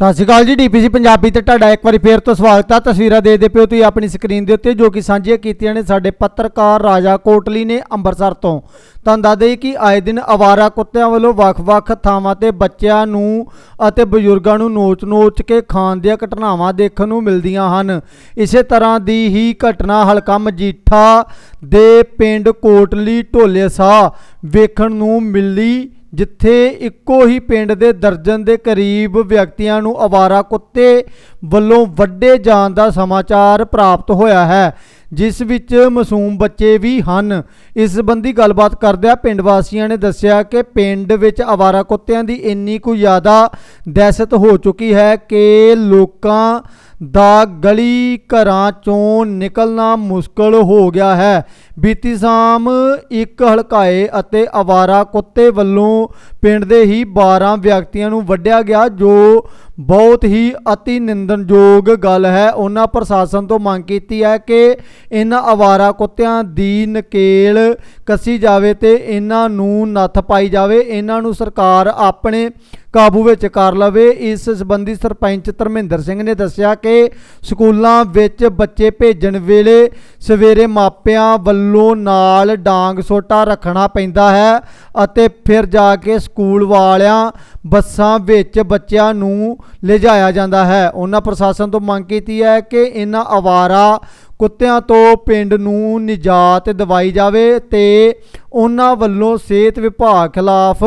ਸਤਿ ਸ਼੍ਰੀ ਅਕਾਲ ਜੀ ਡੀਪੀਸੀ ਪੰਜਾਬੀ ਤੇ ਤੁਹਾਡਾ ਇੱਕ ਵਾਰੀ ਫੇਰ ਤੋਂ ਸਵਾਗਤ ਆ। ਤਸਵੀਰਾਂ ਦੇਖਦੇ ਪਿਓ ਤੁਸੀਂ ਆਪਣੀ ਸਕਰੀਨ ਦੇ ਉੱਤੇ, ਜੋ ਕਿ ਸਾਂਝੀਆਂ ਕੀਤੀਆਂ ਨੇ ਸਾਡੇ ਪੱਤਰਕਾਰ ਰਾਜਾ ਕੋਟਲੀ ਨੇ ਅੰਮ੍ਰਿਤਸਰ ਤੋਂ। ਤੁਹਾਨੂੰ ਦੱਸ ਦਈਏ ਕਿ ਆਏ ਦਿਨ ਅਵਾਰਾ ਕੁੱਤਿਆਂ ਵੱਲੋਂ ਵੱਖ-ਵੱਖ ਥਾਵਾਂ ਤੇ ਬੱਚਿਆਂ ਨੂੰ ਅਤੇ ਬਜ਼ੁਰਗਾਂ ਨੂੰ ਨੋਚ-ਨੋਚ ਕੇ ਖਾਣ ਦੀਆਂ ਘਟਨਾਵਾਂ ਦੇਖਣ ਨੂੰ ਮਿਲਦੀਆਂ ਹਨ। ਇਸੇ ਤਰ੍ਹਾਂ ਦੀ ਹੀ ਘਟਨਾ ਹਲਕਾ ਮਜੀਠਾ ਦੇ ਪਿੰਡ ਕੋਟਲੀ ਢੋਲੇ ਸਾਹ ਵੇਖਣ ਨੂੰ ਮਿਲੀ। ਜਿੱਥੇ ਇੱਕੋ ਹੀ ਪਿੰਡ ਦੇ ਦਰਜਨ ਦੇ ਕਰੀਬ ਵਿਅਕਤੀਆਂ ਨੂੰ ਅਵਾਰਾ ਕੁੱਤੇ ਵੱਲੋਂ ਵੱਡੇ ਜਾਣ ਦਾ ਸਮਾਚਾਰ ਪ੍ਰਾਪਤ ਹੋਇਆ ਹੈ, ਜਿਸ ਵਿੱਚ ਮਾਸੂਮ ਬੱਚੇ ਵੀ ਹਨ। ਇਸ ਸੰਬੰਧੀ ਗੱਲਬਾਤ ਕਰਦਿਆਂ ਪਿੰਡ ਵਾਸੀਆਂ ਨੇ ਦੱਸਿਆ ਕਿ ਪਿੰਡ ਵਿੱਚ ਅਵਾਰਾ ਕੁੱਤਿਆਂ ਦੀ ਇੰਨੀ ਕੁ ਜ਼ਿਆਦਾ ਦਹਿਸ਼ਤ ਹੋ ਚੁੱਕੀ ਹੈ ਕਿ ਲੋਕਾਂ ਦਾ ਗਲੀ ਘਰਾਂ ਚੋਂ ਨਿਕਲਣਾ ਮੁਸ਼ਕਲ ਹੋ ਗਿਆ ਹੈ। ਬੀਤੀ ਸ਼ਾਮ ਇੱਕ ਹਲਕਾਏ ਅਤੇ ਅਵਾਰਾ ਕੁੱਤੇ ਵੱਲੋਂ ਪਿੰਡ ਦੇ ਹੀ 12 ਵਿਅਕਤੀਆਂ ਨੂੰ ਵੱਢਿਆ ਗਿਆ, ਜੋ ਬਹੁਤ ਹੀ ਅਤੀ ਨਿੰਦਨਯੋਗ ਗੱਲ ਹੈ। ਉਹਨਾਂ ਪ੍ਰਸ਼ਾਸਨ ਤੋਂ ਮੰਗ ਕੀਤੀ ਹੈ ਕਿ ਇਹਨਾਂ ਅਵਾਰਾ ਕੁੱਤਿਆਂ ਦੀ ਨਕੇਲ ਕੱਸੀ ਜਾਵੇ ਤੇ ਇਹਨਾਂ ਨੂੰ ਨੱਥ ਪਾਈ ਜਾਵੇ। ਇਹਨਾਂ ਨੂੰ ਸਰਕਾਰ ਆਪਣੇ ਕਾਬੂ ਵਿੱਚ ਕਰ ਲਵੇ। ਇਸ ਸੰਬੰਧੀ ਸਰਪੰਚ ਧਰਮਿੰਦਰ ਸਿੰਘ ਨੇ ਦੱਸਿਆ ਕਿ ਸਕੂਲਾਂ ਵਿੱਚ ਬੱਚੇ ਭੇਜਣ ਵੇਲੇ ਸਵੇਰੇ ਮਾਪਿਆਂ ਵੱਲੋਂ ਨਾਲ ਡਾਂਗ ਸੋਟਾ ਰੱਖਣਾ ਪੈਂਦਾ ਹੈ ਅਤੇ ਫਿਰ ਜਾ ਕੇ ਸਕੂਲ ਵਾਲਿਆਂ ਬੱਸਾਂ ਵਿੱਚ ਬੱਚਿਆਂ ਨੂੰ ਲਿਜਾਇਆ ਜਾਂਦਾ ਹੈ। ਉਹਨਾਂ ਪ੍ਰਸ਼ਾਸਨ ਤੋਂ ਮੰਗ ਕੀਤੀ ਹੈ ਕਿ ਇਹਨਾਂ ਅਵਾਰਾ ਕੁੱਤਿਆਂ ਤੋਂ ਪਿੰਡ ਨੂੰ ਨਿਜਾਤ ਦਿਵਾਈ ਜਾਵੇ ਤੇ ਉਹਨਾਂ ਵੱਲੋਂ ਸਿਹਤ ਵਿਭਾਗ ਖਿਲਾਫ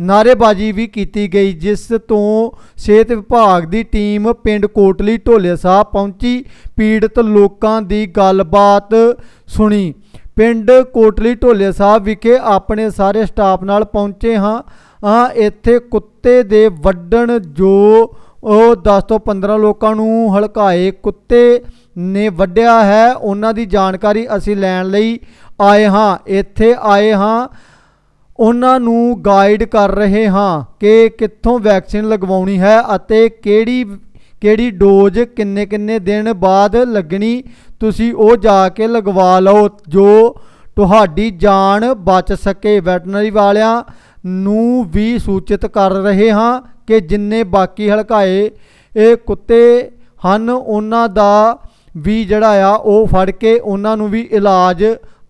ਨਾਅਰੇਬਾਜ਼ੀ ਵੀ ਕੀਤੀ ਗਈ, ਜਿਸ ਤੋਂ ਸਿਹਤ ਵਿਭਾਗ ਦੀ ਟੀਮ ਪਿੰਡ ਕੋਟਲੀ ਢੋਲੇ ਸਾਹਿਬ ਪਹੁੰਚੀ, ਪੀੜਤ ਲੋਕਾਂ ਦੀ ਗੱਲਬਾਤ ਸੁਣੀ। ਪਿੰਡ ਕੋਟਲੀ ਢੋਲੇ ਸਾਹਿਬ ਵਿਖੇ ਆਪਣੇ ਸਾਰੇ ਸਟਾਫ ਨਾਲ ਪਹੁੰਚੇ ਹਾਂ। ਹਾਂ, ਇੱਥੇ ਕੁੱਤੇ ਦੇ ਵੱਢਣ ਜੋ ਉਹ 10 ਤੋਂ 15 ਲੋਕਾਂ ਨੂੰ ਹਲਕਾਏ ਕੁੱਤੇ ਨੇ ਵੱਢਿਆ ਹੈ। ਉਹਨਾਂ ਦੀ ਜਾਣਕਾਰੀ ਅਸੀਂ ਲੈਣ ਲਈ ਆਏ ਹਾਂ। ਇੱਥੇ ਆਏ ਹਾਂ। ਉਹਨਾਂ ਨੂੰ ਗਾਈਡ ਕਰ ਰਹੇ ਹਾਂ ਕਿ ਕਿੱਥੋਂ ਵੈਕਸੀਨ ਲਗਵਾਉਣੀ ਹੈ ਅਤੇ ਕਿਹੜੀ ਕਿਹੜੀ ਡੋਜ਼ ਕਿੰਨੇ ਕਿੰਨੇ ਦਿਨ ਬਾਅਦ ਲੱਗਣੀ। ਤੁਸੀਂ ਉਹ ਜਾ ਕੇ ਲਗਵਾ ਲਓ ਜੋ ਤੁਹਾਡੀ ਜਾਨ ਬਚ ਸਕੇ। ਵੈਟਰਨਰੀ ਵਾਲਿਆਂ ਨੂੰ ਵੀ ਸੂਚਿਤ ਕਰ ਰਹੇ ਹਾਂ ਕਿ ਜਿੰਨੇ ਬਾਕੀ ਹਲਕਾਏ, ਇਹ ਕੁੱਤੇ ਹਨ, ਉਹਨਾਂ ਦਾ ਵੀ ਜਿਹੜਾ ਆ, ਉਹ ਫੜ ਕੇ ਉਹਨਾਂ ਨੂੰ ਵੀ ਇਲਾਜ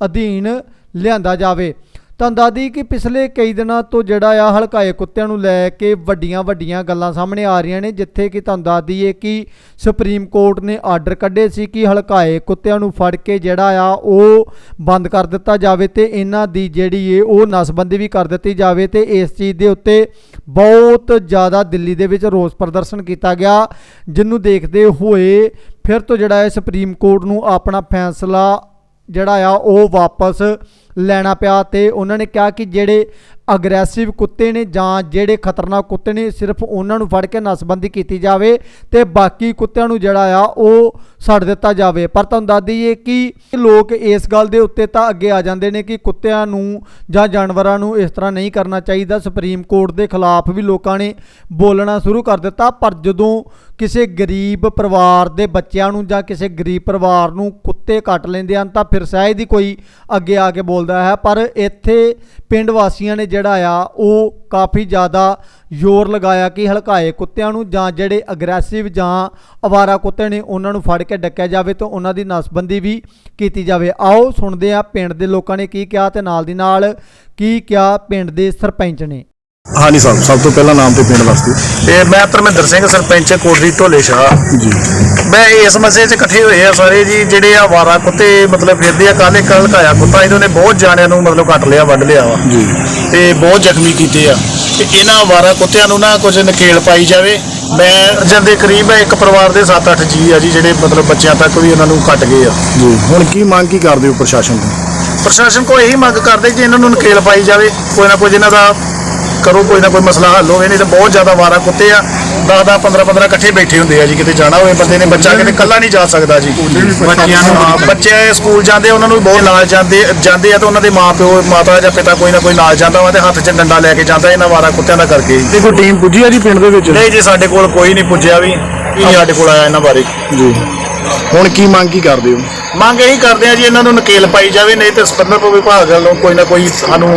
ਅਧੀਨ ਲਿਆਂਦਾ ਜਾਵੇ। ਤਾਂ ਦਾਦੀ ਕਿ ਪਿਛਲੇ ਕਈ ਦਿਨਾਂ ਤੋਂ ਜਿਹੜਾ ਆ, ਹਲਕਾਏ ਕੁੱਤਿਆਂ ਨੂੰ ਲੈ ਕੇ ਵੱਡੀਆਂ ਵੱਡੀਆਂ ਗੱਲਾਂ ਸਾਹਮਣੇ ਆ ਰਹੀਆਂ ਨੇ, ਜਿੱਥੇ ਕਿ ਤੁਹਾਨੂੰ ਦੱਸ ਦਈਏ ਕਿ ਸੁਪਰੀਮ ਕੋਰਟ ਨੇ ਆਰਡਰ ਕੱਢੇ ਸੀ ਕਿ ਹਲਕਾਏ ਕੁੱਤਿਆਂ ਨੂੰ ਫੜ ਕੇ ਜਿਹੜਾ ਆ, ਉਹ ਬੰਦ ਕਰ ਦਿੱਤਾ ਜਾਵੇ ਤੇ ਇਹਨਾਂ ਦੀ ਜਿਹੜੀ ਏ, ਉਹ ਨਸਬੰਦੀ ਵੀ ਕਰ ਦਿੱਤੀ ਜਾਵੇ ਤੇ ਇਸ ਚੀਜ਼ ਦੇ ਉੱਤੇ ਬਹੁਤ ਜ਼ਿਆਦਾ ਦਿੱਲੀ ਦੇ ਵਿੱਚ ਰੋਸ ਪ੍ਰਦਰਸ਼ਨ ਕੀਤਾ ਗਿਆ ਜਿਹਨੂੰ ਦੇਖਦੇ ਹੋਏ ਫਿਰ ਤੋਂ ਜਿਹੜਾ ਹੈ ਸੁਪਰੀਮ ਕੋਰਟ ਨੂੰ ਆਪਣਾ ਫੈਸਲਾ ਜਿਹੜਾ ਆ ਉਹ ਵਾਪਸ ਲੈਣਾ ਪਿਆ ਤੇ ਉਹਨਾਂ ਨੇ ਕਿਹਾ ਕਿ ਜਿਹੜੇ ਅਗਰੈਸਿਵ ਕੁੱਤੇ ਨੇ ਜਾਂ ਜਿਹੜੇ ਖਤਰਨਾਕ ਕੁੱਤੇ ਨੇ, ਸਿਰਫ ਉਹਨਾਂ ਨੂੰ ਫੜ ਕੇ ਨਸਬੰਦੀ ਕੀਤੀ ਜਾਵੇ ਤੇ ਬਾਕੀ ਕੁੱਤਿਆਂ ਨੂੰ ਜਿਹੜਾ ਆ ਉਹ ਛੱਡ ਦਿੱਤਾ ਜਾਵੇ। ਪਰ ਤੁਹਾਨੂੰ ਦੱਸ ਦਈਏ ਕਿ ਲੋਕ ਇਸ ਗੱਲ ਦੇ ਉੱਤੇ ਤਾਂ ਅੱਗੇ ਆ ਜਾਂਦੇ ਨੇ ਕਿ ਕੁੱਤਿਆਂ ਨੂੰ ਜਾਂ ਜਾਨਵਰਾਂ ਨੂੰ ਇਸ ਤਰ੍ਹਾਂ ਨਹੀਂ ਕਰਨਾ ਚਾਹੀਦਾ। ਸੁਪਰੀਮ ਕੋਰਟ ਦੇ ਖਿਲਾਫ ਵੀ ਲੋਕਾਂ ਨੇ ਬੋਲਣਾ ਸ਼ੁਰੂ ਕਰ ਦਿੱਤਾ, ਪਰ ਜਦੋਂ ਕਿਸੇ ਗਰੀਬ ਪਰਿਵਾਰ ਦੇ ਬੱਚਿਆਂ ਨੂੰ ਜਾਂ ਕਿਸੇ ਗਰੀਬ ਪਰਿਵਾਰ ਨੂੰ ਕੁੱਤੇ ਕੱਟ ਲੈਂਦੇ ਹਨ, ਤਾਂ ਫਿਰ ਸ਼ਾਇਦ ਹੀ ਕੋਈ ਅੱਗੇ ਆ ਕੇ ਬੋਲਦਾ ਹੈ। ਪਰ ਇੱਥੇ ਪਿੰਡ ਵਾਸੀਆਂ ਨੇ ਜਿਹੜਾ ਆ, ਉਹ ਕਾਫੀ ਜ਼ਿਆਦਾ ਜ਼ੋਰ ਲਗਾਇਆ ਕਿ ਹਲਕਾਏ ਕੁੱਤਿਆਂ ਨੂੰ ਜਾਂ ਜਿਹੜੇ ਅਗਰੈਸਿਵ ਜਾਂ ਅਵਾਰਾ ਕੁੱਤੇ ਨੇ, ਉਹਨਾਂ ਨੂੰ ਫੜ ਕੇ ਡੱਕਿਆ ਜਾਵੇ ਤਾਂ ਉਹਨਾਂ ਦੀ ਨਸਬੰਦੀ ਵੀ ਕੀਤੀ ਜਾਵੇ। ਆਓ ਸੁਣਦੇ ਆ ਪਿੰਡ ਦੇ ਲੋਕਾਂ ਨੇ ਕੀ ਕਿਹਾ ਤੇ ਨਾਲ ਦੀ ਨਾਲ ਕੀ ਕਿਹਾ ਪਿੰਡ ਦੇ ਸਰਪੰਚ ਨੇ। ਹਾਂਜੀ ਸਾਹਿਬ ਸਭ ਤੋਂ ਪਹਿਲਾਂ ਨਾਮ ਤੇ ਪਿੰਡ ਵਾਸਤੇ। ਤੇ ਮੈਂ ਧਰਮਿੰਦਰ ਸਿੰਘ ਸਰਪੰਚ ਕੋਟਲੀ ਢੋਲੇ ਸ਼ਾਹ। ਜੀ। ਮੈਂ ਇਸ ਮਸਲੇ 'ਚ ਇਕੱਠੇ ਹੋਏ ਆ ਸਾਰੇ ਜੀ ਜਿਹੜੇ ਆ ਵਾਰਾ ਕੁੱਤੇ ਮਤਲਬ ਫਿਰਦੇ ਆ ਕੱਲ ਇੱਕ ਹਲਕਾਇਆ ਕੁੱਤਾ ਇਹਨਾਂ ਨੇ ਬਹੁਤ ਜਾਣਿਆਂ ਨੂੰ ਮਤਲਬ ਕੱਟ ਲਿਆ ਵੱਢ ਲਿਆ ਵਾ। ਜੀ। ਤੇ ਬਹੁਤ ਜ਼ਖਮੀ ਕੀਤੇ ਆ। ਤੇ ਇਹਨਾਂ ਵਾਰਾ ਕੁੱਤਿਆਂ ਨੂੰ ਨਾ ਕੁਝ ਨਕੇਲ ਪਾਈ ਜਾਵੇ। ਮੈਂ ਅਰਜਨ ਦੇ ਕਰੀਬ ਇੱਕ ਪਰਿਵਾਰ ਦੇ 7-8 ਜੀ ਆ ਜੀ ਜਿਹੜੇ ਮਤਲਬ ਬੱਚਿਆਂ ਤੱਕ ਵੀ ਉਹਨਾਂ ਨੂੰ ਕੱਟ ਗਏ ਆ। ਜੀ। ਹੁਣ ਕੀ ਮੰਗ ਕੀ ਕਰਦੇ ਹੋ ਪ੍ਰਸ਼ਾਸਨ ਤੋਂ? ਪ੍ਰਸ਼ਾਸਨ ਕੋਲ ਇਹੀ ਮੰਗ ਕਰਦੇ ਕਿ ਇਹਨਾਂ ਨੂੰ ਨਕੇਲ ਪਾਈ ਜਾਵੇ। ਕੋਈ ਨਾ ਕੋਈ ਇਹਨਾਂ ਦਾ ਕਰੋ ਕੋਈ ਨਾ ਕੋਈ ਮਸਲਾ ਹੱਲ ਹੋਵੇ ਨਹੀਂ ਤਾਂ ਬਹੁਤ ਜ਼ਿਆਦਾ ਵਾਰਾ ਕੁੱਤੇ ਆ। 10 10 15 15 ਇਕੱਠੇ ਬੈਠੇ ਹੁੰਦੇ ਆ ਜੀ ਕਿਤੇ ਜਾਣਾ ਹੋਵੇ ਬੰਦੇ ਨੇ ਬੱਚਾ ਕਿਤੇ ਇਕੱਲਾ ਨਹੀਂ ਜਾ ਸਕਦਾ ਜੀ। ਬੱਚਿਆਂ ਨੂੰ ਹਾਂ, ਬੱਚੇ ਸਕੂਲ ਜਾਂਦੇ ਉਹਨਾਂ ਨੂੰ ਬਹੁਤ ਨਾਲ ਜਾਂਦੇ ਜਾਂਦੇ ਆ ਤਾਂ ਉਹਨਾਂ ਦੇ ਮਾਪਿਓ ਮਾਤਾ ਜਾਂ ਪਿਤਾ ਕੋਈ ਨਾ ਕੋਈ ਨਾਲ ਜਾਂਦਾ ਵਾ ਤੇ ਹੱਥ 'ਚ ਡੰਡਾ ਲੈ ਕੇ ਜਾਂਦਾ ਇਹਨਾਂ ਵਾਰਾ ਕੁੱਤਿਆਂ ਦਾ ਕਰਕੇ ਤੇ ਕੋਈ ਟੀਮ ਪੁੱਜੀ ਆ ਜੀ ਪਿੰਡ ਦੇ ਵਿੱਚ? ਨਹੀਂ ਜੀ ਸਾਡੇ ਕੋਲ ਕੋਈ ਨਹੀਂ ਪੁੱਜਿਆ ਵੀ ਕੀ ਸਾਡੇ ਕੋਲ ਆਇਆ ਇਹਨਾਂ ਬਾਰੇ। ਜੀ। ਹੁਣ ਕੀ ਮੰਗ ਕੀ ਕਰਦੇ ਹੋ? ਮੰਗ ਇਹੀ ਕਰਦੇ ਆ ਜੀ ਇਹਨਾਂ ਨੂੰ ਨਕੇਲ ਪਾਈ ਜਾਵੇ ਨਹੀਂ ਤੇ ਸੰਬੰਧਿਤ ਵਿਭਾਗ ਵੱਲੋਂ ਕੋਈ ਨਾ ਕੋਈ ਸਾਨੂੰ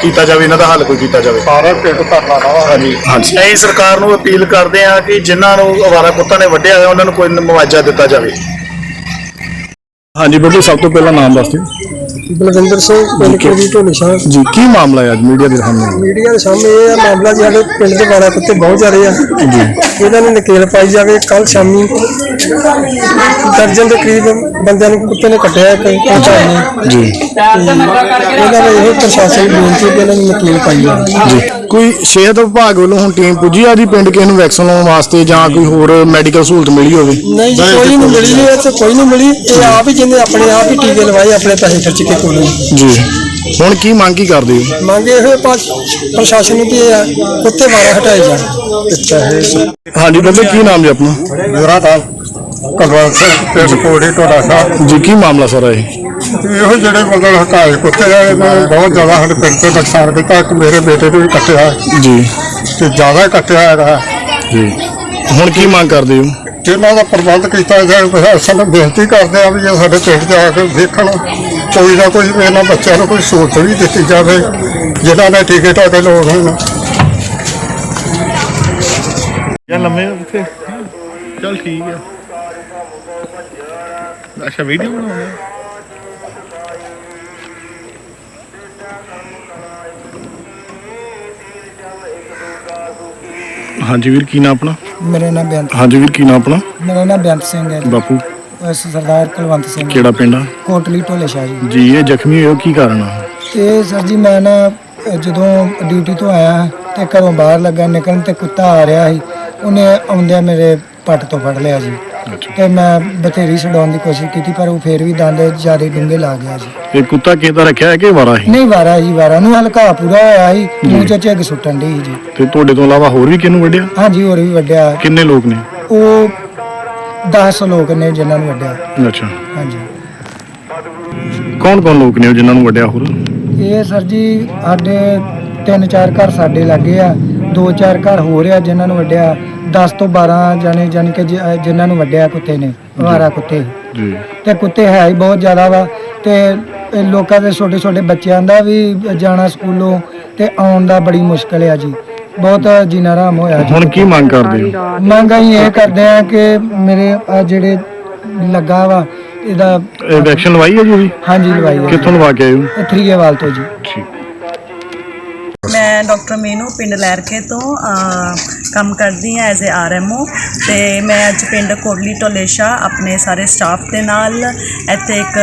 ਕੀਤਾ ਜਾਵੇ ਇਹਨਾਂ ਦਾ ਹੱਲ ਕੋਈ ਕੀਤਾ ਜਾਵੇ। ਸਾਰਾ ਪਿੰਡ ਧਰਨਾ ਲਾਵਾ। ਹਾਂਜੀ। ਹਾਂਜੀ। ਅਸੀਂ ਸਰਕਾਰ ਨੂੰ ਅਪੀਲ ਕਰਦੇ ਹਾਂ ਕਿ ਜਿਨ੍ਹਾਂ ਨੂੰ ਅਵਾਰਾ ਕੁੱਤਾ ਨੇ ਵੱਢਿਆ ਹੋਇਆ ਉਹਨਾਂ ਨੂੰ ਕੋਈ ਮੁਆਵਜ਼ਾ ਦਿੱਤਾ ਜਾਵੇ। ਹਾਂਜੀ ਬੱਬੂ ਸਭ ਤੋਂ ਪਹਿਲਾਂ ਨਾਮ ਦੱਸ ਦਿਓ। ਬਲਵਿੰਦਰ ਸਿੰਘ ਪਿੰਡ ਕੋਲੀ ਢੋਲੀ ਸ਼ਾਹ। ਜੀ ਕੀ ਮਾਮਲਾ ਹੈ ਅੱਜ ਮੀਡੀਆ ਦੇ ਸਾਹਮਣੇ? ਮੀਡੀਆ ਦੇ ਸਾਹਮਣੇ ਇਹ ਆ ਮਾਮਲਾ ਜੀ ਸਾਡੇ ਪਿੰਡ ਦੇ ਵਾਲਾ ਕੁੱਤੇ ਬਹੁਤ ਜ਼ਿਆਦੇ ਆ। ਜੀ। ਇਹਨਾਂ ਨੂੰ ਨਕੇਲ ਪਾਈ ਜਾਵੇ ਕੱਲ ਸ਼ਾਮੀ ਦਰਜਨ ਦੇ ਕਰੀਬ ਬੰਦਿਆਂ ਨੂੰ ਕੁੱਤੇ ਨੇ ਕੱਟਿਆ ਇੱਕ ਪਹੁੰਚਾਈ ਜੀ। ਇਹਨਾਂ ਦਾ ਇਹੋ ਪ੍ਰਸ਼ਾਸਨ ਨੂੰ ਬੇਨਤੀ ਕਿ ਇਹਨਾਂ ਨੂੰ ਨਕੇਲ ਪਾਈ ਜਾਵੇ। ਜੀ। ਕੋਈ ਸਿਹਤ ਵਿਭਾਗ ਵੱਲੋਂ ਹੁਣ ਟੀਮ ਪੁੱਜੀ ਆ ਜੀ ਪਿੰਡ ਕਿਸੇ ਨੂੰ ਵੈਕਸੀਨ ਲਾਉਣ ਵਾਸਤੇ ਜਾਂ ਕੋਈ ਹੋਰ ਮੈਡੀਕਲ ਸਹੂਲਤ ਮਿਲੀ ਹੋਵੇ? ਨਹੀਂ ਜੀ ਕੋਈ ਨਹੀਂ ਮਿਲੀ ਨਹੀਂ ਇੱਥੇ ਕੋਈ ਨਹੀਂ ਮਿਲੀ। ਇਹ ਆਪ ਹੀ ਜਿਹਨੇ ਆਪਣੇ ਆਪ ਹੀ ਟੀਕੇ ਲਵਾਏ ਆਪਣੇ ਪੈਸੇ ਖਰਚ ਕੇ ਕੋਲੋਂ ਜੀ। ਹੁਣ ਕੀ ਮੰਗ ਕੀ ਕਰਦੇ ਹੋ? ਮੰਗੇ ਹੋਏ ਪ੍ਰਸ਼ਾਸਨ ਨੂੰ ਕਿ ਇਹ ਕੁੱਤੇ ਵਾਰਾ ਹਟਾਏ ਜਾਣ। ਹਾਂਜੀ ਬੱਬੂ ਕੀ ਨਾਮ ਜੀ ਆਪਣਾ? ਮੇਰਾ ਨਾਮ ਕਲਵੰਤ ਸਿੰਘ ਪਿੰਡ ਕੋੜੀ ਢੋਲਾ ਸਾਹਿਬ। ਜੀ ਕੀ ਮਾਮਲਾ ਸਾਰਾ ਇਹ? ਇਹੋ ਜਿਹੜੇ ਮਤਲਬ ਹਕਾਇ ਕੁੱਤੇ ਆ ਇਹਨਾਂ ਨੇ ਬਹੁਤ ਜ਼ਿਆਦਾ ਸਾਡੇ ਪਿੰਡ ਤੇ ਨੁਕਸਾਨ ਕੀਤਾ। ਇੱਕ ਮੇਰੇ ਬੇਟੇ ਨੂੰ ਵੀ ਕੱਟਿਆ। ਜੀ। ਤੇ ਜ਼ਿਆਦਾ ਕੱਟਿਆ ਇਹਦਾ ਜੀ। ਹੁਣ ਕੀ ਮੰਗ ਕਰਦੇ ਹੋ? ਜਿਹਨਾਂ ਦਾ ਪ੍ਰਬੰਧ ਕੀਤਾ ਜਾਏ ਪ੍ਰਸ਼ਾਸਨ ਨੂੰ ਬੇਨਤੀ ਕਰਦੇ ਆ ਵੀ ਇਹ ਸਾਡੇ ਪਿੰਡ ਜਾ ਕੇ ਦੇਖਣ ਕੋਈ ਨਾ ਕੋਈ ਇਹਨਾਂ ਬੱਚਿਆਂ ਨੂੰ ਕੋਈ ਸਹੂਲਤ ਵੀ ਦਿੱਤੀ ਜਾਵੇ ਜਿਨ੍ਹਾਂ ਨੇ ਟਿਕਟ ਆ ਕੇ ਲੋੜ ਹੋਣ। ਜਾਂ ਲੰਮੇ ਉੱਥੇ ਚਲ ਠੀਕ ਹੈ ਅੱਛਾ ਵੀਡੀਓ ਬਣਾਉਣੀ ਹਾਂਜੀ ਵੀਰ ਕੀ ਨਾਮ ਆਪਣਾ? ਮੇਰਾ ਨਾਮ ਬੇਅੰਤ ਹਾਂਜੀ ਵੀਰ ਕੀ ਨਾਮ ਆਪਣਾ? ਮੇਰਾ ਨਾਮ ਬੇਅੰਤ ਸਿੰਘ ਹੈ ਜੀ। ਬਾਪੂ। ਅਹ ਸਰਦਾਰ ਕੁਲਵੰਤ ਸਿੰਘ। ਕਿਹੜਾ ਪਿੰਡ ਆ? ਕੋਟਲੀ ਢੋਲੇ ਸ਼ਾਹ ਜੀ। ਜੀ ਇਹ ਜ਼ਖਮੀ ਹੋਇਆ ਕੀ ਕਾਰਨ ਆ? ਇਹ ਸਰ ਜੀ ਮੈਂ ਨਾ ਅਹ ਜਦੋਂ ਡਿਊਟੀ ਤੋਂ ਆਇਆ ਤੇ ਘਰੋਂ ਬਾਹਰ ਲੱਗਾ ਨਿਕਲਣ ਤੇ ਕੁੱਤਾ ਆ ਰਿਹਾ ਸੀ। ਉਹਨੇ ਆਉਂਦਿਆਂ ਮੇਰੇ ਪੱਟ ਤੋਂ ਫੜ ਲਿਆ ਜੀ। ਤੇ ਮੈਂ ਬਥੇਰੀ ਛਡਾਉਣ ਦੀ ਕੋਸ਼ਿਸ਼ ਕੀਤੀ ਪਰ ਉਹ ਫੇਰ ਵੀ ਦੰਦ ਜ਼ਿਆਦਾ ਡੂੰਘੇ ਲਾ ਗਿਆ ਜੀ। ਇਹ ਕੁੱਤਾ ਕਿਹਦਾ ਰੱਖਿਆ ਹੈ ਕਿ ਵਾਰਾ ਹੀ? ਨਹੀਂ ਵਾਰਾ ਜੀ ਵਾਰਾ ਨੂੰ ਹਲਕਾ ਪੂਰਾ ਹੋਇਆ ਸੀ ਮੂੰਹ ਚ ਝੱਗ ਸੁੱਟਣ ਦੀ ਜੀ। ਤੇ ਤੁਹਾਡੇ ਤੋਂ ਇਲਾਵਾ ਹੋਰ ਵੀ ਕਿਹਨੂੰ ਵੱਢਿਆ? ਹਾਂਜੀ ਹੋਰ ਵੀ ਵੱਡਿਆ ਕਿੰਨੇ ਲੋਕ ਨੇ? ਉਹ 10 ਲੋਕ ਨੇ ਜਿਨ੍ਹਾਂ ਨੂੰ ਵੱਡਿਆ ਅੱਛਾ। ਹਾਂਜੀ। ਕੌਣ ਕੌਣ ਲੋਕ ਨੇ ਉਹ ਜਿਨ੍ਹਾਂ ਨੂੰ ਵੱਢਿਆ ਹੋਰ? ਇਹ ਸਰ ਜੀ ਸਾਡੇ ਤਿੰਨ ਚਾਰ ਘਰ ਸਾਡੇ ਲੱਗੇ ਆ ਦੋ ਚਾਰ ਘਰ ਹੋ ਰਿਹਾ ਜਿਨ੍ਹਾਂ ਨੂੰ ਵੱਡਿਆ 10 ਤੋਂ 12 ਜਾਣੇ ਜਾਣੀ ਕਿ ਜਿ- ਜਿਨ੍ਹਾਂ ਨੂੰ ਵੱਡਿਆ ਕੁੱਤੇ ਨੇ ਅਵਾਰਾ ਕੁੱਤੇ। ਜੀ। ਤੇ ਕੁੱਤੇ ਹੈ ਹੀ ਬਹੁਤ ਜ਼ਿਆਦਾ ਵਾ। ਤੇ ਇਹ ਲੋਕਾਂ ਦੇ ਛੋਟੇ ਛੋਟੇ ਬੱਚਿਆਂ ਦਾ ਵੀ ਜਾਣਾ ਸਕੂਲੋਂ ਤੇ ਆਉਣ ਦਾ ਬੜੀ ਮੁਸ਼ਕਲ ਆ ਜੀ। ਬਹੁਤ ਜੀਣਾ ਆਰਾਮ ਹੋਇਆ ਜੀ। ਹੁਣ ਕੀ ਮੰਗ ਕਰਦੇ ਹੋ? ਮੰਗ ਅਸੀਂ ਇਹ ਕਰਦੇ ਆ ਕਿ ਮੇਰੇ ਆਹ ਜਿਹੜੇ ਲੱਗਾ ਵਾ ਇਹਦਾ ਇਹ ਵੈਕਸੀਨ ਲਵਾਈ ਹੈ ਜੀ ਉਹਦੀ ਹਾਂਜੀ ਲਵਾਈ ਹੈ ਕਿੱਥੋਂ ਲਵਾ ਕੇ ਆਏ ਹੋ? ਥਰੀਏਵਾਲ ਤੋਂ ਜੀ। ਠੀਕ। ਮੈਂ ਡਾਕਟਰ ਮੀਨੂ ਪਿੰਡ ਲੈਰਕੇ ਤੋਂ ਅਹ, ਕੰਮ ਕਰਦੀ ਹਾਂ ਐਜ਼ ਅ ਆਰਐਮਓ ਤੇ ਮੈਂ ਅੱਜ ਪਿੰਡ ਕੋਟਲੀ ਟੋਲੇਸ਼ਾ ਆਪਣੇ ਸਾਰੇ ਸਟਾਫ ਦੇ ਨਾਲ, ਇੱਥੇ ਇੱਕ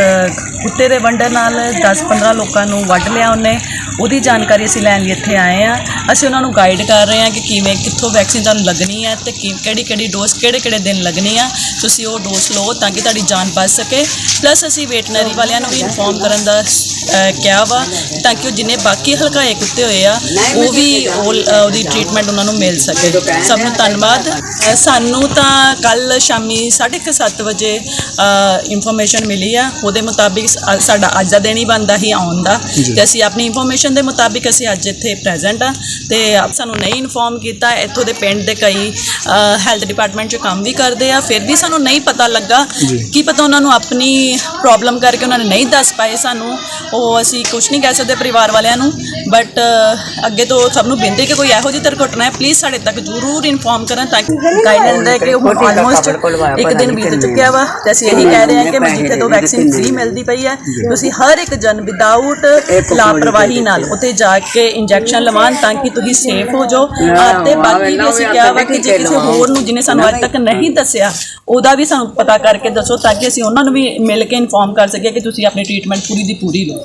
ਕੁੱਤੇ ਦੇ ਵੰਡਰ ਨਾਲ 10-15 ਲੋਕਾਂ ਨੂੰ ਵੱਢ ਲਿਆ ਉਹਨੇ। ਉਹਦੀ ਜਾਣਕਾਰੀ ਅਸੀਂ ਲੈਣ ਲਈ ਇੱਥੇ ਆਏ ਆ ਅਸੀਂ ਉਹਨਾਂ ਨੂੰ ਗਾਈਡ ਕਰ ਰਹੇ ਹਾਂ ਕਿ ਕਿਵੇਂ, ਕਿੱਥੋਂ ਵੈਕਸੀਨ ਤੁਹਾਨੂੰ ਲੱਗਣੀ ਹੈ ਤੇ ਕਿ, ਕਿਹੜੀ ਕਿਹੜੀ ਡੋਜ਼ ਕਿਹੜੇ ਕਿਹੜੇ ਦਿਨ ਲੱਗਣੀ ਆ। ਤੁਸੀਂ ਉਹ ਡੋਜ਼ ਲਓ ਤਾਂ ਕਿ ਤੁਹਾਡੀ ਜਾਨ ਬਚ ਸਕੇ। ਪਲੱਸ ਅਸੀਂ ਵੈਟਨਰੀ ਵਾਲਿਆਂ ਨੂੰ ਵੀ ਇਨਫੋਰਮ ਕਰਨ ਦਾ ਕਿਹਾ ਵਾ ਤਾਂ ਕਿ ਉਹ ਜਿੰਨੇ ਬਾਕੀ ਹਲਕਾਏ ਕੁੱਤੇ ਹੋਏ ਆ, ਉਹ ਵੀ ਉਹਦੀ ਟ੍ਰੀਟਮੈਂਟ ਉਹਨਾਂ ਨੂੰ ਮਿਲ ਸਕੇ। ਸਭ ਨੂੰ ਧੰਨਵਾਦ। ਸਾਨੂੰ ਤਾਂ ਕੱਲ ਸ਼ਾਮੀ 7:30 ਵਜੇ ਇਨਫੋਰਮੇਸ਼ਨ ਮਿਲੀ ਆ। ਉਹਦੇ ਮੁਤਾਬਿਕ ਸ- ਸਾਡਾ ਅੱਜ ਦਾ ਦਿਨ ਹੀ ਬੰਦਾ ਹੀ ਆਉਣ ਦਾ। ਤੇ ਅਸੀਂ ਆਪਣੀ ਇਨਫੋਰਮੇਸ਼ਨ ਦੇ ਮੁਤਾਬਿਕ ਅਸੀਂ ਅੱਜ ਇੱਥੇ ਪ੍ਰੈਜ਼ੈਂਟ ਆ। ਤੇ ਆਪ ਸਾਨੂੰ ਨਹੀਂ ਇਨਫੋਰਮ ਕੀਤਾ। ਇੱਥੋਂ ਦੇ ਪਿੰਡ ਦੇ ਕਈ ਹੈਲਥ ਡਿਪਾਰਟਮੈਂਟ 'ਚ ਕੰਮ ਵੀ ਕਰਦੇ ਆ। ਫਿਰ ਵੀ ਸਾਨੂੰ ਨਹੀਂ ਪਤਾ ਲੱਗਾ ਕੀ ਪਤਾ ਉਹਨਾਂ ਨੂੰ ਆਪਣੀ ਪ੍ਰੋਬਲਮ ਕਰਕੇ ਉਹਨਾਂ ਨੇ ਨਹੀਂ ਦੱਸ ਪਾਏ ਸਾਨੂੰ। ਉਹ ਅਸੀਂ ਕੁਝ ਨਹੀਂ ਕਹਿ ਸਕਦੇ ਪਰਿਵਾਰ ਵਾਲਿਆਂ ਨੂੰ। ਬਟ ਅੱਗੇ ਤੋਂ ਸਭ ਨੂੰ ਬੇਨਤੀ ਕਿ ਕੋਈ ਇਹੋ ਜਿਹੀ ਦੁਰਘਟਨਾ ਹੈ ਪਲੀਜ਼ ਸਾਡੇ ਤੱਕ ਜ਼ਰੂਰ ਇਨਫੋਰਮ ਕਰਨ ਤਾਂ ਕਿ ਗਾਈਡਲਾਈਨ ਦੇ ਕਿ ਹੁਣ ਆਲਮੋਸਟ ਇੱਕ ਦਿਨ ਬੀਤ ਚੁੱਕਿਆ ਵਾ ਤੇ ਅਸੀਂ ਇਹੀ ਕਹਿ ਰਹੇ ਹਾਂ ਕਿ ਜਿੱਥੇ ਤੋਂ ਵੈਕਸੀਨ ਫ੍ਰੀ ਮਿਲਦੀ ਪਈ ਹੈ। ਤੁਸੀਂ ਹਰ ਇੱਕ ਜਨ ਵਿਦਆਊਟ ਲਾਪਰਵਾਹੀ ਨਾਲ ਉੱਥੇ ਜਾ ਕੇ ਇੰਜੈਕਸ਼ਨ ਲਵਾਉਣ ਤਾਂ ਕਿ ਤੁਸੀਂ ਸੇਫ ਹੋ ਜਾਓ। ਤੇ ਬਾਕੀ ਵੀ ਅਸੀਂ ਕਿਹਾ ਵਾ ਕਿ ਜੇ ਕਿਸੇ ਹੋਰ ਨੂੰ ਜਿਹਨੇ ਸਾਨੂੰ ਅੱਜ ਤੱਕ ਨਹੀਂ ਦੱਸਿਆ ਉਹਦਾ ਵੀ ਸਾਨੂੰ ਪਤਾ ਕਰਕੇ ਦੱਸੋ ਤਾਂ ਕਿ ਅਸੀਂ ਉਹਨਾਂ ਨੂੰ ਵੀ ਮਿਲ ਕੇ ਇਨਫੋਰਮ ਕਰ ਸਕੀਏ ਕਿ ਤੁਸੀਂ ਆਪਣੀ ਟ੍ਰੀਟਮੈਂਟ ਪੂਰੀ ਦੀ ਪੂਰੀ ਲਓ।